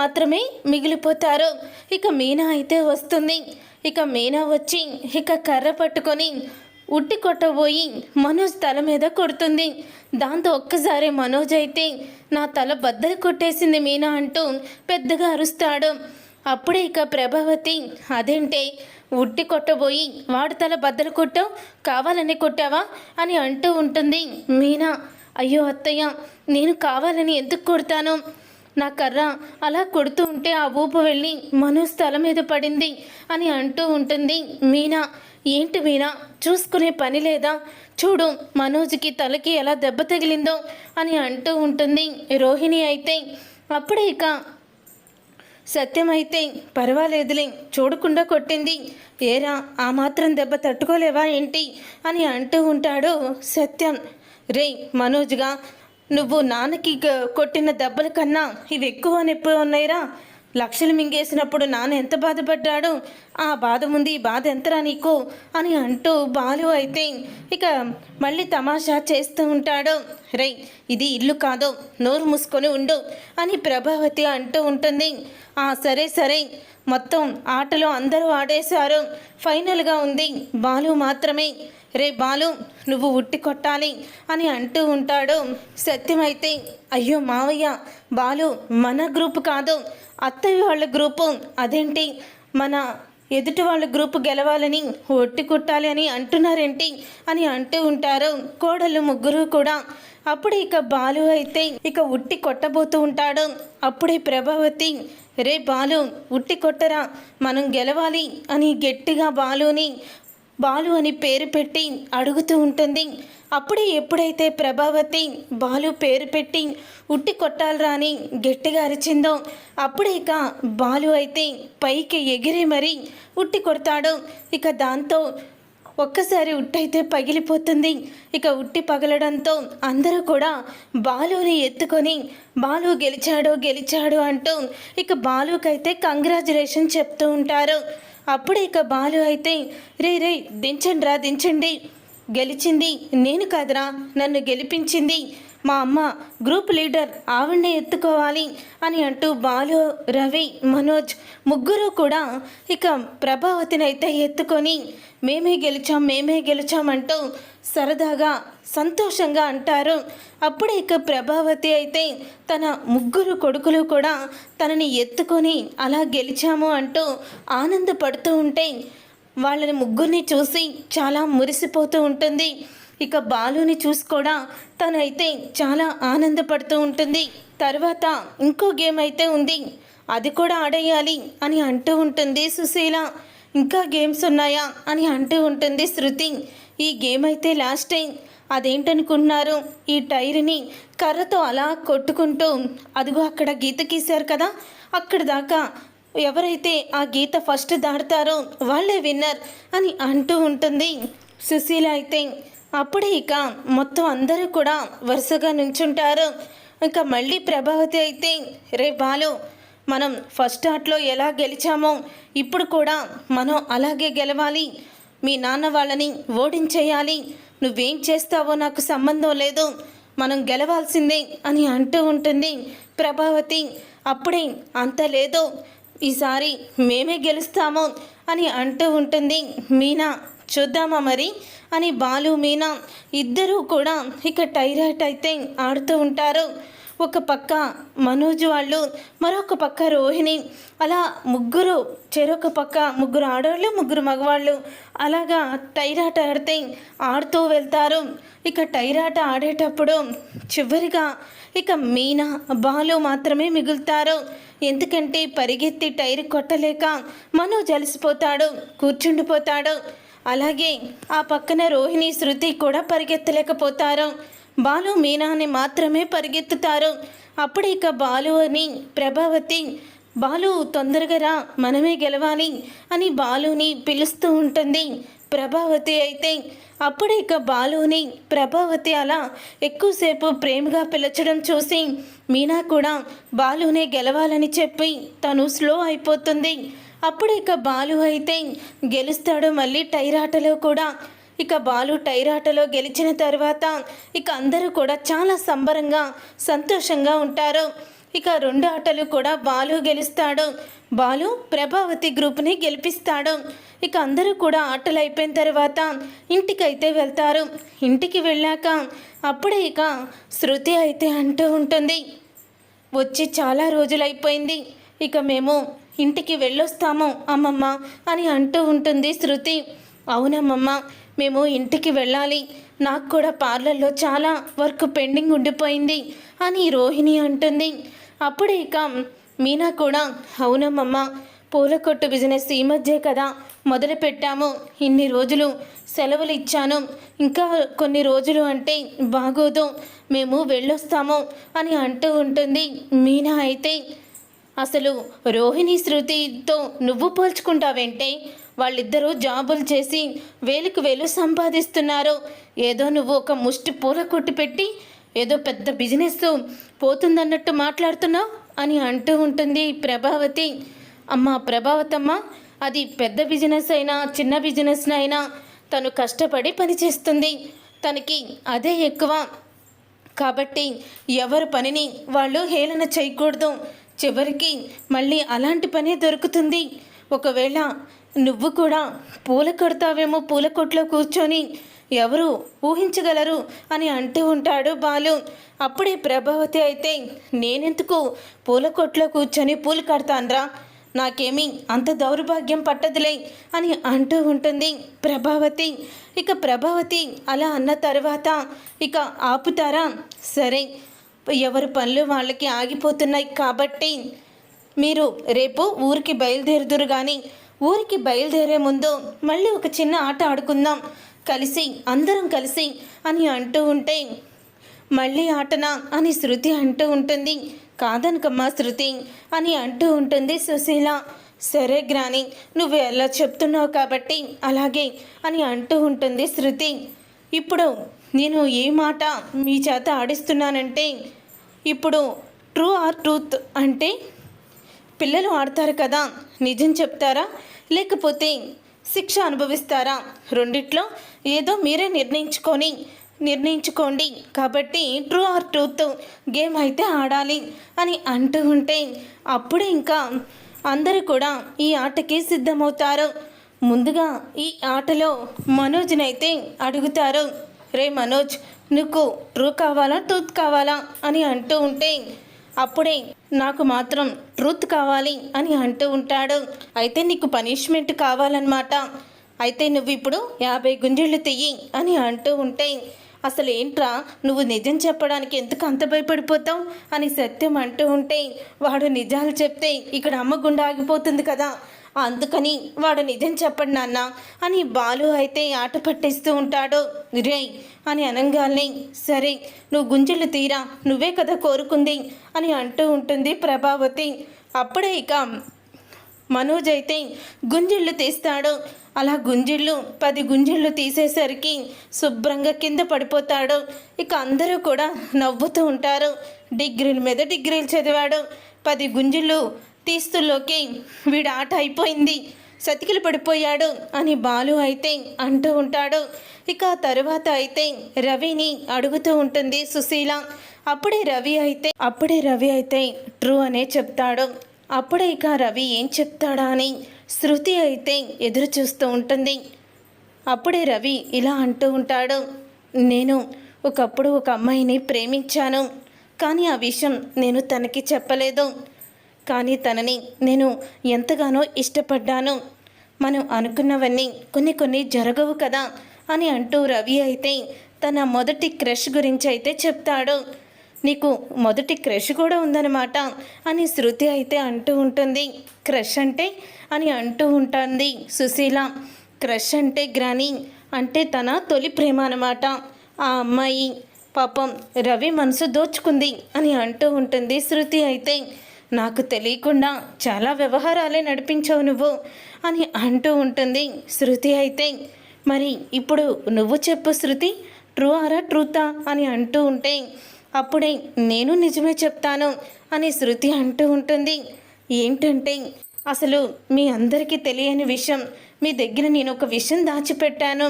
మాత్రమే మిగిలిపోతారు. ఇక మీనా అయితే వస్తుంది. ఇక మీనా వచ్చి ఇక కర్ర పట్టుకొని ఉట్టి కొట్టబోయి మనోజ్ తల మీద కొడుతుంది. దాంతో ఒక్కసారి మనోజ్ అయితే నా తల బద్దలు కొట్టేసింది మీనా అంటూ పెద్దగా అరుస్తాడు. అప్పుడే ఇక ప్రభావతి అదేంటే ఉట్టి కొట్టబోయి వాడు తల బద్దలు కొట్టావు కావాలని కొట్టావా అని అంటూ ఉంటుంది మీనా. అయ్యో అత్తయ్య నేను కావాలని ఎందుకు కొడతాను? నా కర్ర అలా కొడుతూ ఉంటే ఆ ఊపు వెళ్ళి మనోజ్ తల మీద పడింది అని అంటూ ఉంటుంది. మీనా ఏంటి మీనా? చూసుకునే పని లేదా? చూడు మనోజ్కి తలకి ఎలా దెబ్బ తగిలిందో అని అంటూ ఉంటుంది. రోహిణి అయితే అప్పుడే ఇక సత్యం అయితే పర్వాలేదులే చూడకుండా కొట్టింది. ఏరా ఆ మాత్రం దెబ్బ తట్టుకోలేవా ఏంటి? అని అంటూ ఉంటాడు సత్యం. రే మనోజ్గా నువ్వు నాన్నకి కొట్టిన దెబ్బల కన్నా ఇవి ఎక్కువ నొప్పి ఉన్నాయిరా. లక్షలు మింగేసినప్పుడు నాన్న ఎంత బాధపడ్డాడు? ఆ బాధ ఉంది ఈ బాధ ఎంతరా నీకు? అని అంటూ బాలు అయితే ఇక మళ్ళీ తమాషా చేస్తూ ఉంటాడు. రేయ్ ఇది ఇల్లు కాదు నోరు మూసుకొని ఉండు అని ప్రభావతి అంటూ ఉంటుంది. ఆ సరే సరే మొత్తం ఆటలో అందరూ ఆడేశారు. ఫైనల్గా ఉంది బాలు మాత్రమే. రే బాలు నువ్వు ఉట్టి కొట్టాలి అని అంటూ ఉంటాడు. సత్యమైతే అయ్యో మావయ్య బాలు మన గ్రూప్ కాదు అత్తయ్య వాళ్ళ గ్రూపు. అదేంటి? మన ఎదుటి వాళ్ళ గ్రూపు గెలవాలని ఒట్టి కొట్టాలి అని అంటున్నారేంటి? అని అంటూ ఉంటారు కోడలు ముగ్గురు కూడా. అప్పుడు ఇక బాలు అయితే ఇక ఉట్టి కొట్టబోతూ ఉంటాడు. అప్పుడే ప్రభావతి రే బాలు ఉట్టి కొట్టరా మనం గెలవాలి అని గట్టిగా బాలుని బాలు అని పేరు పెట్టి అడుగుతూ ఉంటుంది. అప్పుడే ఎప్పుడైతే ప్రభావతి బాలు పేరు పెట్టి ఉట్టి కొట్టాలరా అని గట్టిగా అరిచిందో అప్పుడే ఇక బాలు అయితే పైకి ఎగిరి మరీ ఉట్టి కొడతాడు. ఇక దాంతో ఒక్కసారి ఉట్టయితే పగిలిపోతుంది. ఇక ఉట్టి పగలడంతో అందరూ కూడా బాలుని ఎత్తుకొని బాలు గెలిచాడు గెలిచాడు అంటూ ఇక బాలుకైతే కంగ్రాచులేషన్ చెప్తూ ఉంటారు. అప్పుడే ఇక బాలు అయితే రే రే దించండి రా దించండి. గెలిచింది నేను కాదురా. నన్ను గెలిపించింది. మా అమ్మ గ్రూప్ లీడర్ ఆవిడ్నే ఎత్తుకోవాలి అని అంటూ బాలు రవి మనోజ్ ముగ్గురు కూడా ఇక ప్రభావతిని అయితే ఎత్తుకొని మేమే గెలిచాం మేమే గెలిచామంటూ సరదాగా సంతోషంగా అంటారు. అప్పుడే ఇక ప్రభావతి అయితే తన ముగ్గురు కొడుకులు కూడా తనని ఎత్తుకొని అలా గెలిచాము అంటూ ఆనందపడుతూ ఉంటే వాళ్ళని ముగ్గురిని చూసి చాలా మురిసిపోతూ ఉంటుంది. ఇక బాలుని చూసి కూడా తనైతే చాలా ఆనందపడుతూ ఉంటుంది. తర్వాత ఇంకో గేమ్ అయితే ఉంది. అది కూడా ఆడేయాలి అని అంటూ ఉంటుంది సుశీల. ఇంకా గేమ్స్ ఉన్నాయా అని అంటూ ఉంటుంది శృతి. ఈ గేమ్ అయితే లాస్ట్ టైం అదేంటనుకుంటున్నారు? ఈ టైర్ని కర్రతో అలా కొట్టుకుంటూ అదిగో అక్కడ గీత గీశారు కదా. అక్కడ దాకా ఎవరైతే ఆ గీత ఫస్ట్ దాడతారో వాళ్ళే విన్నర్ అని అంటూ ఉంటుంది సుశీల అయితే. అప్పుడే ఇక మొత్తం అందరూ కూడా వరుసగా నుంచుంటారు ఇంకా మళ్ళీ ప్రభావతి అయితే రే బాలు మనం ఫస్ట్ ఆర్ట్లో ఎలా గెలిచామో ఇప్పుడు కూడా మనం అలాగే గెలవాలి. మీ నాన్న వాళ్ళని ఓడించేయాలి. నువ్వేం చేస్తావో నాకు సంబంధం లేదు. మనం గెలవాల్సిందే అని అంటూ ఉంటుంది ప్రభావతి. అప్పుడే అంత లేదు. ఈసారి మేమే గెలుస్తాము అని అంటూ ఉంటుంది మీనా. చూద్దామా మరి? అని బాలు మీనా ఇద్దరూ కూడా ఇక టైరాట్ అయితే ఆడుతూ ఉంటారు. ఒక పక్క మనోజ్ వాళ్ళు మరొక పక్క రోహిణి. అలా ముగ్గురు చెరొక పక్క ముగ్గురు ఆడవాళ్ళు ముగ్గురు మగవాళ్ళు అలాగా టైరాట ఆడితే ఆడుతూ వెళ్తారు. ఇక టైరాట ఆడేటప్పుడు చివరిగా ఇక మీనా బాలు మాత్రమే మిగులుతారు. ఎందుకంటే పరిగెత్తి టైర్ కొట్టలేక మనోజ్ అలసిపోతాడు కూర్చుండిపోతాడు. అలాగే ఆ పక్కన రోహిణి శృతి కూడా పరిగెత్తలేకపోతారు. బాలు మీనాని మాత్రమే పరిగెత్తుతారు. అప్పుడు ఇక బాలు అని ప్రభావతి బాలు తొందరగా రా మనమే గెలవాలి అని బాలుని పిలుస్తూ ఉంటుంది ప్రభావతి అయితే. అప్పుడు ఇక బాలుని ప్రభావతి అలా ఎక్కువసేపు ప్రేమగా పిలచడం చూసి మీనా కూడా బాలునే గెలవాలని చెప్పి తను స్లో అయిపోతుంది. అప్పుడు ఇక బాలు అయితే గెలుస్తాడు మళ్ళీ టైరాటలో కూడా. ఇక బాలు టైరాటలో గెలిచిన తర్వాత ఇక అందరూ కూడా చాలా సంబరంగా సంతోషంగా ఉంటారు. ఇక రెండు ఆటలు కూడా బాలు గెలుస్తాడు. బాలు ప్రభావతి గ్రూప్ని గెలిపిస్తాడు. ఇక అందరూ కూడా ఆటలు అయిపోయిన తర్వాత ఇంటికైతే వెళ్తారు. ఇంటికి వెళ్ళాక అప్పుడే ఇక శృతి అయితే అంటూ ఉంటుంది. వచ్చి చాలా రోజులైపోయింది. ఇక మేము ఇంటికి వెళ్ళొస్తాము అమ్మమ్మ అని అంటూ ఉంటుంది శృతి. అవునమ్మమ్మ మేము ఇంటికి వెళ్ళాలి. నాకు కూడా పార్లర్లో చాలా వర్క్ పెండింగ్ ఉండిపోయింది అని రోహిణి అంటుంది. అప్పుడే ఇక మీనా కూడా అవునమ్మమ్మ పూల కొట్టు బిజినెస్ ఈ మధ్యే కదా మొదలు పెట్టాము. ఇన్ని రోజులు సెలవులు ఇచ్చాను. ఇంకా కొన్ని రోజులు అంటే బాగోదు. మేము వెళ్ళొస్తాము అని అంటూ ఉంటుంది మీనా అయితే. అసలు రోహిణి శృతితో నువ్వు పోల్చుకుంటావేంటే? వాళ్ళిద్దరూ జాబులు చేసి వేలుకు వేలు సంపాదిస్తున్నారు. ఏదో నువ్వు ఒక ముష్టి పూల కొట్టు పెట్టి ఏదో పెద్ద బిజినెస్ పోతుందన్నట్టు మాట్లాడుతున్నావు అని అంటూ ఉంటుంది ప్రభావతి. అమ్మ ప్రభావతమ్మ అది పెద్ద బిజినెస్ అయినా చిన్న బిజినెస్ అయినా తను కష్టపడి పనిచేస్తుంది. తనకి అదే ఎక్కువ. కాబట్టి ఎవరి పనిని వాళ్ళు హేళన చేయకూడదు. చివరికి మళ్ళీ అలాంటి పనే దొరుకుతుంది. ఒకవేళ నువ్వు కూడా పూల కొడతావేమో పూల కొట్లో కూర్చొని ఎవరు ఊహించగలరు అని అంటూ ఉంటాడు బాలు. అప్పుడే ప్రభావతి అయితే నేనెందుకు పూల కొట్లో కూర్చొని పూలు కడతాన్రా? నాకేమీ అంత దౌర్భాగ్యం పట్టదులే అని అంటూ ఉంటుంది ప్రభావతి. ఇక ప్రభావతి అలా అన్న తర్వాత ఇక ఆపుతారా? సరే ఎవరి పనులు వాళ్ళకి ఆగిపోతున్నాయి కాబట్టి మీరు రేపు ఊరికి బయలుదేరుదురు కానీ ఊరికి బయలుదేరే ముందు మళ్ళీ ఒక చిన్న ఆట ఆడుకుందాం. కలిసి అందరం కలిసి అని అంటూ ఉంటే మళ్ళీ ఆటనా అని శృతి అంటూ ఉంటుంది. కాదనకమ్మా శృతి అని అంటూ ఉంటుంది సుశీల. సరే గ్రాని నువ్వు ఎలా చెప్తున్నావు కాబట్టి అలాగే అని అంటూ ఉంటుంది శృతి. ఇప్పుడు నేను ఏ మాట మీ చేత ఆడిస్తున్నానంటే ఇప్పుడు ట్రూ ఆర్ ట్రూత్ అంటే పిల్లలు ఆడతారు కదా నిజం చెప్తారా? లేకపోతే శిక్ష అనుభవిస్తారా? రెండిట్లో ఏదో మీరే నిర్ణయించుకొని నిర్ణయించుకోండి. కాబట్టి ట్రూ ఆర్ ట్రూత్ గేమ్ అయితే ఆడాలి అని అంటూ ఉంటే అప్పుడు ఇంకా అందరూ కూడా ఈ ఆటకి సిద్ధమవుతారు. ముందుగా ఈ ఆటలో మనోజ్నైతే అడుగుతారు రే మనోజ్ నీకు ట్రూ కావాలా ట్రూత్ కావాలా అని అంటూ ఉంటే అప్పుడే నాకు మాత్రం ట్రూత్ కావాలి అని అంటూ ఉంటాడు. అయితే నీకు పనిష్మెంట్ కావాలన్నమాట. అయితే నువ్వు ఇప్పుడు యాభై గుంజీళ్ళు తెయ్యి అని అంటూ ఉంటే అసలు ఏంట్రా నువ్వు నిజం చెప్పడానికి ఎందుకు అంత భయపడిపోతావు అని సత్యం అంటూ ఉంటే వాడు నిజాలు చెప్తే ఇక్కడ అమ్మ గుండె ఆగిపోతుంది కదా. అందుకని వాడు నిజం చెప్పండి నాన్న అని బాలు అయితే ఆట పట్టిస్తూ ఉంటాడు. రే అని అనగానే సరే నువ్వు గుంజలు తీరా నువ్వే కదా కోరుకుంది అని అంటూ ఉంటుంది ప్రభావతి. అప్పుడే ఇక మనోజ్ అయితే గుంజిళ్ళు తీస్తాడు. అలా గుంజిళ్ళు పది గుంజిళ్ళు తీసేసరికి శుభ్రంగా కింద పడిపోతాడు. ఇక అందరూ కూడా నవ్వుతూ ఉంటారు. డిగ్రీల మీద డిగ్రీలు చదివాడు. పది గుంజిళ్ళు తీస్తుల్లోకి వీడు ఆట అయిపోయింది. సతికిలు పడిపోయాడు అని బాలు అయితే అంటూ ఉంటాడు. ఇక తరువాత అయితే రవిని అడుగుతూ ఉంటుంది సుశీల. అప్పుడే రవి అయితే అప్పుడే రవి అయితే ట్రూ అనే చెప్తాడు. అప్పుడే ఇక రవి ఏం చెప్తాడా అని శృతి అయితే ఎదురు చూస్తూ ఉంటుంది. అప్పుడే రవి ఇలా అంటూ ఉంటాడు. నేను ఒకప్పుడు ఒక అమ్మాయిని ప్రేమించాను. కానీ ఆ విషయం నేను తనకి చెప్పలేదు. కానీ తనని నేను ఎంతగానో ఇష్టపడ్డాను. మనం అనుకున్నవన్నీ కొన్ని కొన్ని జరగవు కదా అని అంటూ రవి అయితే తన మొదటి క్రష్ గురించి అయితే చెప్తాడు. నీకు మొదటి క్రష్ కూడా ఉందన్నమాట అని శృతి అయితే అంటూ ఉంటుంది. క్రష్ అంటే? అని అంటూ ఉంటుంది సుశీల. క్రష్ అంటే గ్రాని అంటే తన తొలి ప్రేమ అన్నమాట. ఆ అమ్మాయి. పాపం రవి మనసు దోచుకుంది అని అంటూ ఉంటుంది శృతి అయితే. నాకు తెలియకుండా చాలా వ్యవహారాలే నడిపించావు నువ్వు అని అంటూ ఉంటుంది శృతి అయితే. మరి ఇప్పుడు నువ్వు చెప్పు శృతి ట్రూ ఆరా ట్రూతా అని అంటూ ఉంటే అప్పుడే నేను నిజమే చెప్తాను అని శృతి అంటూ ఉంటుంది. ఏంటంటే అసలు మీ అందరికీ తెలియని విషయం మీ దగ్గర నేను ఒక విషయం దాచిపెట్టాను.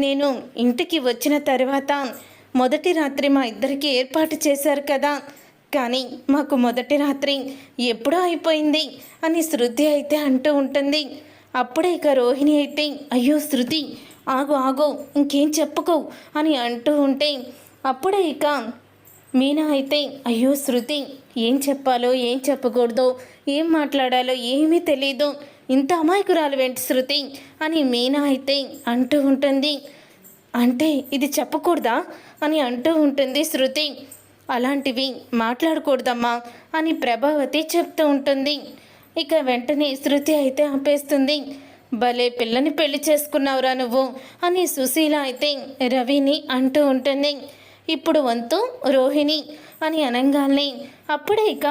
నేను ఇంటికి వచ్చిన తర్వాత మొదటి రాత్రి మా ఇద్దరికి ఏర్పాటు చేశారు కదా కానీ మాకు మొదటి రాత్రి ఎప్పుడో అయిపోయింది అని శృతి అయితే అంటూ ఉంటుంది. అప్పుడే ఇక రోహిణి అయితే అయ్యో శృతి ఆగు ఆగు ఇంకేం చెప్పుకో అని అంటూ ఉంటే అప్పుడే ఇక మీనా అయితే అయ్యో శృతి ఏం చెప్పాలో ఏం చెప్పకూడదో ఏం మాట్లాడాలో ఏమీ తెలీదు ఇంత అమాయకురాలు వెంట శృతి అని మీనా అయితే అంటూ ఉంటుంది. అంటే ఇది చెప్పకూడదా? అని అంటూ ఉంటుంది శృతి. అలాంటివి మాట్లాడకూడదమ్మా అని ప్రభావతి చెప్తూ ఉంటుంది. ఇక వెంటనే శృతి అయితే ఆపేస్తుంది. భలే పిల్లని పెళ్ళి చేసుకున్నావురా నువ్వు అని సుశీల అయితే రవిని అంటూ ఉంటుంది. ఇప్పుడు వంతు రోహిణి అని అనగానే అప్పుడే ఇక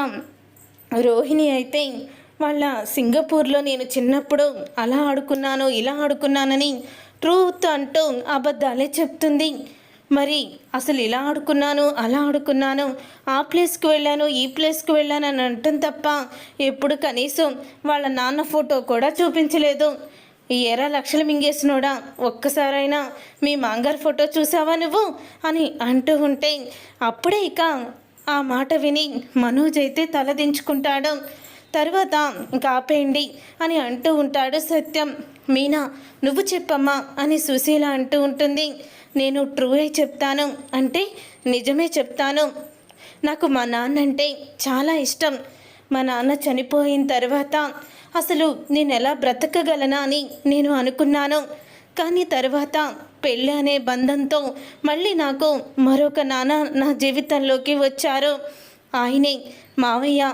రోహిణి అయితే వాళ్ళ సింగపూర్లో నేను చిన్నప్పుడు అలా ఆడుకున్నాను ఇలా ఆడుకున్నానని ట్రూత్ అంటూ అబద్ధాలే చెప్తుంది. మరి అసలు ఇలా ఆడుకున్నాను అలా ఆడుకున్నాను ఆ ప్లేస్కి వెళ్ళాను ఈ ప్లేస్కి వెళ్ళాను అని అంటాం తప్ప ఎప్పుడు కనీసం వాళ్ళ నాన్న ఫోటో కూడా చూపించలేదు. ఈ లక్షలు మింగేసినోడా ఒక్కసారైనా మీ మాంగారు ఫోటో చూసావా నువ్వు? అని అంటూ ఉంటే అప్పుడే ఇక ఆ మాట విని మనోజ్ అయితే తలదించుకుంటాడు తర్వాత ఇంకా ఆపేయండి అని అంటూ ఉంటాడు సత్యం. మీనా నువ్వు చెప్పమ్మా అని సుశీల అంటూ ఉంటుంది. నేను ట్రూయే చెప్తాను అంటే నిజమే చెప్తాను. నాకు మా నాన్న అంటే చాలా ఇష్టం. మా నాన్న చనిపోయిన తర్వాత అసలు నేను ఎలా బ్రతకగలనా అని నేను అనుకున్నాను. కానీ తర్వాత పెళ్ళి అనే బంధంతో మళ్ళీ నాకు మరొక నాన్న నా జీవితంలోకి వచ్చారు. ఆయనే మావయ్య.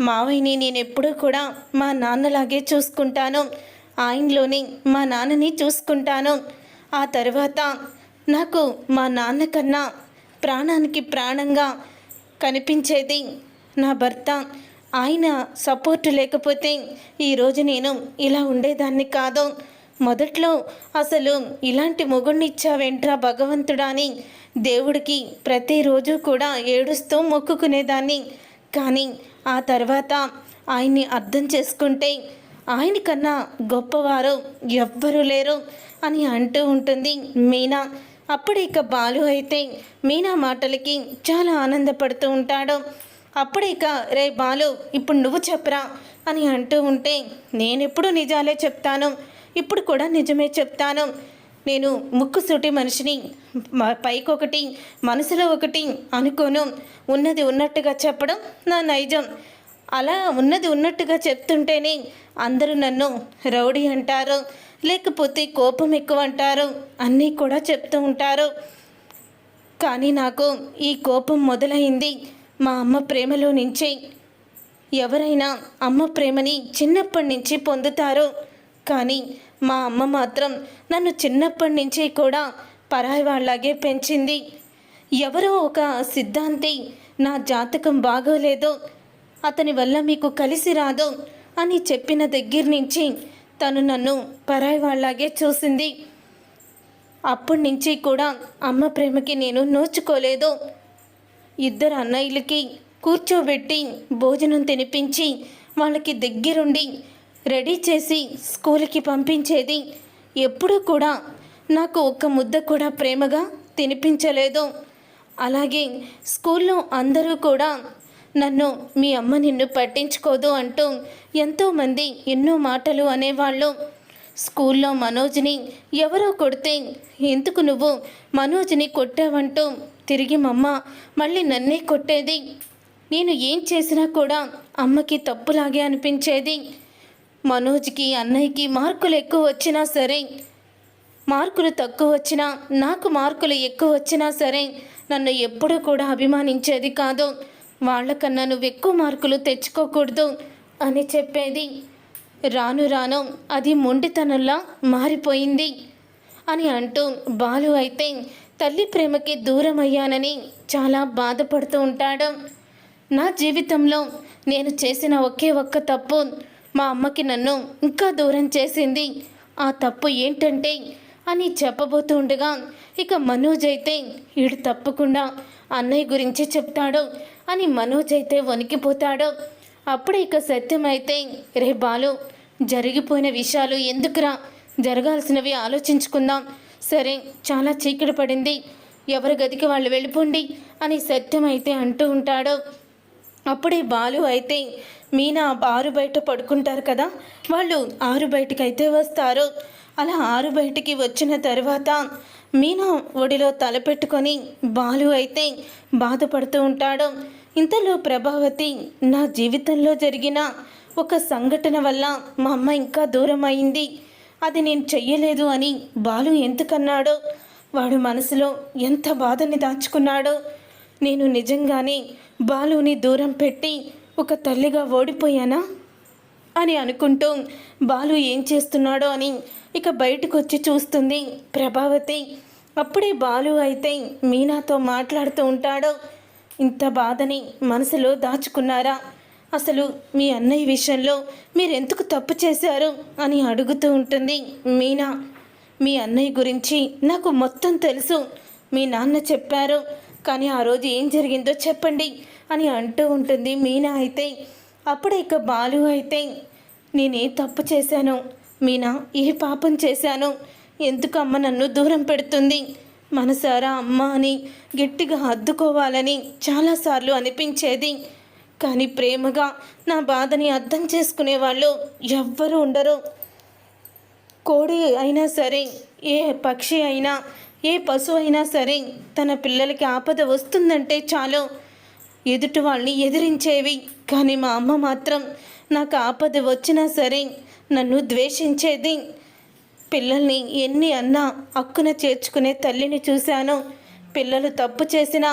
మావయ్యని నేను ఎప్పుడూ కూడా మా నాన్నలాగే చూసుకుంటాను. ఆయనలోనే మా నాన్నని చూసుకుంటాను. ఆ తర్వాత నాకు మా నాన్న కన్నా ప్రాణానికి ప్రాణంగా కనిపించేది నా భర్త. ఆయన సపోర్ట్ లేకపోతే ఈరోజు నేను ఇలా ఉండేదాన్ని కాదు. మొదట్లో అసలు ఇలాంటి మొగుడినిచ్చావేంట్రా భగవంతుడా అని దేవుడికి ప్రతిరోజు కూడా ఏడుస్తూ మొక్కుకునేదాన్ని. కానీ ఆ తర్వాత ఆయన్ని అర్థం చేసుకుంటే ఆయన కన్నా గొప్పవారు ఎవ్వరూ లేరు అని అంటూ ఉంటుంది మీనా. అప్పుడు ఇక బాలు అయితే మీనా మాటలకి చాలా ఆనందపడుతూ ఉంటాడు. అప్పుడు ఇక రే బాలు ఇప్పుడు నువ్వు చెప్పరా అని అంటూ ఉంటే నేనెప్పుడు నిజాలే చెప్తాను. ఇప్పుడు కూడా నిజమే చెప్తాను. నేను ముక్కుసూటి మనిషిని పైకొకటి మనసులో ఒకటి అనుకోను. ఉన్నది ఉన్నట్టుగా చెప్పడం నా నైజం. అలా ఉన్నది ఉన్నట్టుగా చెప్తుంటేనే అందరూ నన్ను రౌడీ అంటారు లేకపోతే కోపం ఎక్కువ అంటారు అన్నీ కూడా చెప్తూ ఉంటారు. కానీ నాకు ఈ కోపం మొదలైంది మా అమ్మ ప్రేమలో నుంచే. ఎవరైనా అమ్మ ప్రేమని చిన్నప్పటి నుంచి పొందుతారు కానీ మా అమ్మ మాత్రం నన్ను చిన్నప్పటి నుంచి కూడా పరాయి వాళ్ళలాగే పెంచింది. ఎవరో ఒక సిద్ధాంతి నా జాతకం బాగోలేదు అతని వల్ల మీకు కలిసి రాదు అని చెప్పిన దగ్గర నుంచి తను నన్ను పరాయి వాళ్ళలాగే చూసింది. అప్పటి నుంచి కూడా అమ్మ ప్రేమకి నేను నోచుకోలేదు. ఇద్దరు అన్నయ్యలకి కూర్చోబెట్టి భోజనం తినిపించి వాళ్ళకి దగ్గరుండి రెడీ చేసి స్కూల్కి పంపించేది. ఎప్పుడూ కూడా నాకు ఒక్క ముద్ద కూడా ప్రేమగా తినిపించలేదు. అలాగే స్కూల్లో అందరూ కూడా నన్ను మీ అమ్మ నిన్ను పట్టించుకోదు అంటూ ఎంతోమంది ఎన్నో మాటలు అనేవాళ్ళు. స్కూల్లో మనోజ్ని ఎవరో కొడితే ఎందుకు నువ్వు మనోజ్ని కొట్టావంటూ తిరిగి మమ్మ మళ్ళీ నన్నే కొట్టేది? నేను ఏం చేసినా కూడా అమ్మకి తప్పులాగే అనిపించేది. మనోజ్కి అన్నయ్యకి మార్కులు ఎక్కువ వచ్చినా సరే మార్కులు తక్కువ వచ్చినా నాకు మార్కులు ఎక్కువ వచ్చినా సరే నన్ను ఎప్పుడూ కూడా అభిమానించేది కాదు. వాళ్ళకన్నా నువ్వు ఎక్కువ మార్కులు తెచ్చుకోకూడదు అని చెప్పేది. రాను రాను అది మొండితనంలా మారిపోయింది అని అంటూ బాలు అయితే తల్లి ప్రేమకి దూరం అయ్యానని చాలా బాధపడుతూ ఉంటాడు. నా జీవితంలో నేను చేసిన ఒకే ఒక్క తప్పు మా అమ్మకి నన్ను ఇంకా దూరం చేసింది. ఆ తప్పు ఏంటంటే అని చెప్పబోతూ ఉండగా ఇక మనోజ్ అయితే వీడు తప్పకుండా అన్నయ్య గురించి చెప్తాడు. అని మనోజ్ అయితే వణికిపోతాడు. అప్పుడే ఇక సత్యం అయితే రే బాలు జరిగిపోయిన విషయాలు ఎందుకురా? జరగాల్సినవి ఆలోచించుకుందాం. సరే చాలా చీకటి పడింది. ఎవరి గదికి వాళ్ళు వెళ్ళిపోండి అని సత్యం అయితే అంటూ ఉంటాడు. అప్పుడే బాలు అయితే మీనా ఆరు బయట పడుకుంటారు కదా? వాళ్ళు ఆరు బయటికి అయితే వస్తారు. అలా ఆరు బయటికి వచ్చిన తర్వాత మీనా ఒడిలో తలపెట్టుకొని బాలు అయితే బాధపడుతూ ఉంటాడు. ఇంతలో ప్రభావతి నా జీవితంలో జరిగిన ఒక సంఘటన వల్ల మా అమ్మ ఇంకా దూరం అయింది అది నేను చెయ్యలేదు అని బాలు ఎందుకన్నాడో వాడు మనసులో ఎంత బాధని దాచుకున్నాడో నేను నిజంగానే బాలుని దూరం పెట్టి ఒక తల్లిగా ఓడిపోయానా? అని అనుకుంటూ బాలు ఏం చేస్తున్నాడో అని ఇక బయటకు వచ్చి చూస్తుంది ప్రభావతి. అప్పుడే బాలు అయితే మీనాతో మాట్లాడుతూ ఉంటాడు. ఇంత బాధని మనసులో దాచుకున్నారా? అసలు మీ అన్నయ్య విషయంలో మీరెందుకు తప్పు చేశారు అని అడుగుతూ ఉంటుంది మీనా. మీ అన్నయ్య గురించి నాకు మొత్తం తెలుసు. మీ నాన్న చెప్పారు. కానీ ఆ రోజు ఏం జరిగిందో చెప్పండి అని అంటూ ఉంటుంది మీనా అయితే. అప్పుడు ఇక బాలు అయితే నేనే తప్పు చేశాను. మీనా ఏ పాపం చేశాను? ఎందుకు అమ్మ నన్ను దూరం పెడుతుంది? మనసారా అమ్మ అని గట్టిగా అద్దుకోవాలని చాలాసార్లు అనిపించేది. కానీ ప్రేమగా నా బాధని అర్థం చేసుకునే వాళ్ళు ఎవ్వరూ ఉండరు. కోడి అయినా సరే ఏ పక్షి అయినా ఏ పశువు అయినా సరే తన పిల్లలకి ఆపద వస్తుందంటే చాలు. ఎదుటి వాళ్ళని ఎదిరించేవి. కానీ మా అమ్మ మాత్రం నాకు ఆపద వచ్చినా సరే నన్ను ద్వేషించేది. పిల్లల్ని ఎన్ని అన్నా అక్కున చేర్చుకునే తల్లిని చూశాను. పిల్లలు తప్పు చేసినా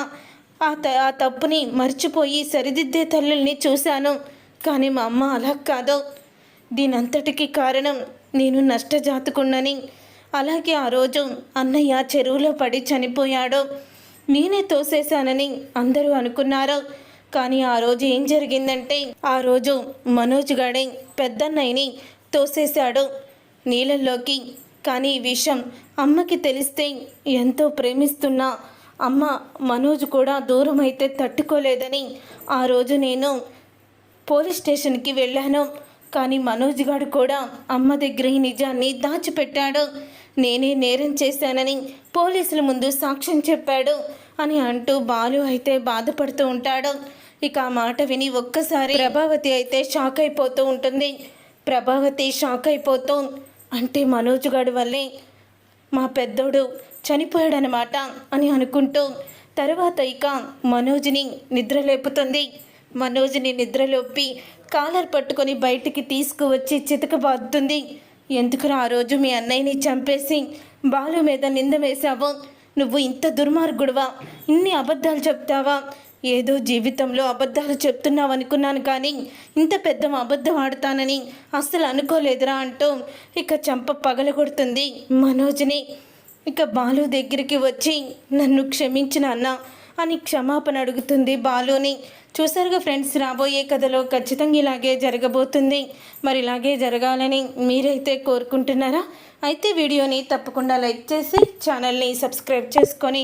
ఆ త ఆ తప్పుని మర్చిపోయి సరిదిద్దే తల్లుల్ని చూశాను. కానీ మా అమ్మ అలా కాదు. దీనంతటికి కారణం నేను నష్టజాతుకున్నని అలాగే ఆ రోజు అన్నయ్య చెరువులో పడి చనిపోయాడు. నేనే తోసేశానని అందరూ అనుకున్నారు. కానీ ఆ రోజు ఏం జరిగిందంటే ఆ రోజు మనోజ్ గాడే పెద్దన్నయ్యని తోసేశాడు. నీళ్ళల్లోకి కానీ ఈ విషయం అమ్మకి తెలిస్తే ఎంతో ప్రేమిస్తున్న. అమ్మ మనోజ్ కూడా దూరం అయితే తట్టుకోలేదని. ఆ రోజు నేను పోలీస్ స్టేషన్కి వెళ్ళాను. కానీ మనోజ్ గారు కూడా అమ్మ దగ్గర ఈ నిజాన్ని దాచిపెట్టాడు. నేనే నేరం చేశానని పోలీసుల ముందు సాక్ష్యం చెప్పాడు అని అంటూ బాలు అయితే బాధపడుతూ ఉంటాడు. ఇక ఆ మాట విని ఒక్కసారి ప్రభావతి అయితే షాక్ అయిపోతూ ఉంటుంది. ప్రభావతి షాక్ అయిపోతూ అంటే మనోజ్ గారి వల్లే మా పెద్దోడు చనిపోయాడనమాట అని అనుకుంటూ తర్వాత ఇక మనోజ్ని నిద్రలేపుతుంది మనోజ్ని నిద్రలోపి కాలర్ పట్టుకొని బయటికి తీసుకువచ్చి చితకబాదుతుంది ఎందుకురా ఆ రోజు మీ అన్నయ్యని చంపేసి బాలు మీద నింద వేశావు? నువ్వు ఇంత దుర్మార్గుడువా? ఇన్ని అబద్ధాలు చెప్తావా? ఏదో జీవితంలో అబద్ధాలు చెప్తున్నావు అనుకున్నాను కానీ ఇంత పెద్ద అబద్ధం ఆడతానని అస్సలు అనుకోలేదురా అంటూ ఇక చంప పగలగొడుతుంది మనోజ్ని. ఇక బాలు దగ్గరికి వచ్చి నన్ను క్షమించిన అన్న అని క్షమాపణ అడుగుతుంది బాలుని. చూసారుగా ఫ్రెండ్స్ రాబోయే కథలో ఖచ్చితంగా ఇలాగే జరగబోతుంది. మరి ఇలాగే జరగాలని మీరైతే కోరుకుంటున్నారా? అయితే వీడియోని తప్పకుండా లైక్ చేసి ఛానల్ని సబ్స్క్రైబ్ చేసుకొని